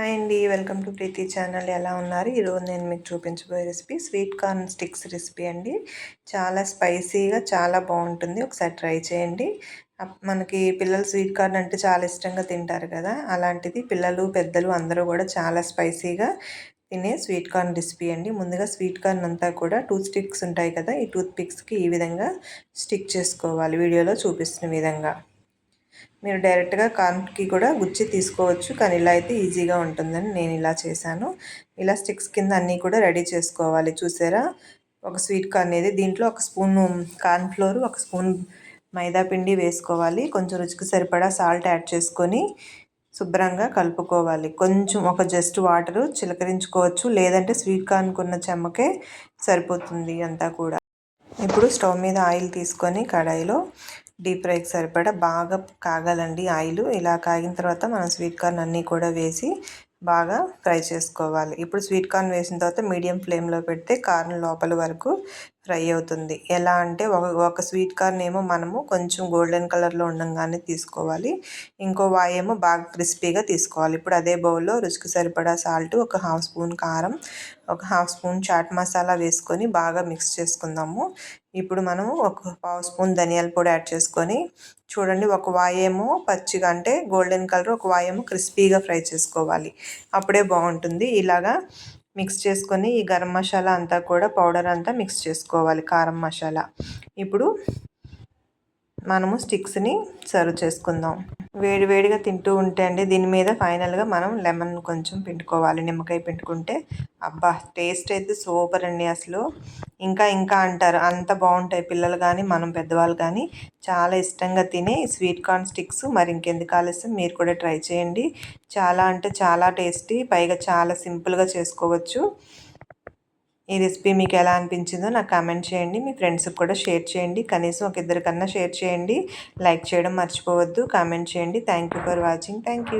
Hi అండి welcome to Preethi channel. ఎలా ఉన్నారు? ఈరోజు నేను మీకు చూపించబోయే recipe sweet corn sticks recipe అండి. చాలా స్పైసీగా చాలా బాగుంటుంది. ఒకసారి ట్రై చేయండి. మనకి పిల్లలు స్వీట్ కార్న్ అంటే చాలా ఇష్టంగా తింటారు కదా. అలాంటిది పిల్లలు పెద్దలు అందరూ కూడా చాలా స్పైసీగా తినే స్వీట్ కార్న్ రెసిపీ అండి. ముందుగా స్వీట్ కార్న్ అంతా కూడా టూత్ స్టిక్స్ ఉంటాయి కదా. ఈ టూత్ పిక్స్కి ఈ విధంగా స్టిక్ చేసుకోవాలి. వీడియోలో చూపిస్తున్న విధంగా. మీరు డైరెక్ట్గా కార్న్కి కూడా గుచ్చి తీసుకోవచ్చు. కానీ ఇలా అయితే ఈజీగా ఉంటుందని నేను ఇలా చేశాను. ఇలా స్టిక్స్ కింద అన్నీ కూడా రెడీ చేసుకోవాలి. చూసారా? ఒక స్వీట్ కార్న్ అనేది దీంట్లో ఒక స్పూన్ కార్న్ ఫ్లోర్ ఒక స్పూన్ మైదా పిండి వేసుకోవాలి. కొంచెం రుచికి సరిపడా సాల్ట్ యాడ్ చేసుకొని శుభ్రంగా కలుపుకోవాలి. కొంచెం ఒక జస్ట్ వాటర్ చిలకరించుకోవచ్చు. లేదంటే స్వీట్ కార్న్కున్న చెమ్మకే సరిపోతుంది అంతా కూడా. ఇప్పుడు స్టవ్ మీద ఆయిల్ తీసుకొని కడాయిలో డీప్ ఫ్రైకి సరిపడా బాగా కాగాలండి ఆయిల్. ఇలా కాగిన తర్వాత మనం స్వీట్ కార్న్ అన్నీ కూడా వేసి బాగా ఫ్రై చేసుకోవాలి. ఇప్పుడు స్వీట్ కార్న్ వేసిన తర్వాత మీడియం ఫ్లేమ్లో పెడితే కార్న్ లోపల వరకు ఫ్రై అవుతుంది. ఎలా అంటే ఒక ఒక స్వీట్ కార్న్ ఏమో మనము కొంచెం గోల్డెన్ కలర్లో ఉండగానే తీసుకోవాలి. ఇంకో వాయేమో బాగా క్రిస్పీగా తీసుకోవాలి. ఇప్పుడు అదే బౌల్లో రుచికి సరిపడా సాల్ట్ ఒక హాఫ్ స్పూన్ కారం ఒక హాఫ్ స్పూన్ చాట్ మసాలా వేసుకొని బాగా మిక్స్ చేసుకుందాము. ఇప్పుడు మనము ఒక పావు స్పూన్ ధనియాల పొడి యాడ్ చేసుకొని చూడండి ఒక వాయేమో పచ్చిగా అంటే గోల్డెన్ కలర్ ఒక వాయేమో క్రిస్పీగా ఫ్రై చేసుకోవాలి. అప్పుడే బాగుంటుంది. ఇలాగా మిక్స్ చేసుకొని ఈ గరం మసాలా అంతా కూడా పౌడర్ అంతా మిక్స్ చేసుకోవాలి కారం మసాలా. ఇప్పుడు మనము స్టిక్స్ని సర్వ్ చేసుకుందాం. వేడి వేడిగా తింటూ ఉంటే అండి దీని మీద ఫైనల్గా మనం లెమన్ కొంచెం పిండుకోవాలి. నిమ్మకాయ పిండుకుంటే అబ్బా టేస్ట్ అయితే సూపర్ అండి అసలు. ఇంకా ఇంకా అంటారు. అంత బాగుంటాయి పిల్లలు కానీ మనం పెద్దవాళ్ళు కానీ చాలా ఇష్టంగా తినే స్వీట్ కార్న్ స్టిక్స్. మరి ఇంకెందుకు ఆలస్యం? మీరు కూడా ట్రై చేయండి. చాలా అంటే చాలా టేస్టీ. పైగా చాలా సింపుల్గా చేసుకోవచ్చు. ఈ రెసిపీ మీకు ఎలా అనిపించిందో నాకు కామెంట్ చేయండి. మీ ఫ్రెండ్స్కి కూడా షేర్ చేయండి. కనీసం ఒక ఇద్దరికన్నా షేర్ చేయండి. లైక్ చేయడం మర్చిపోవద్దు. కామెంట్ చేయండి. Thank for watching. థ్యాంక్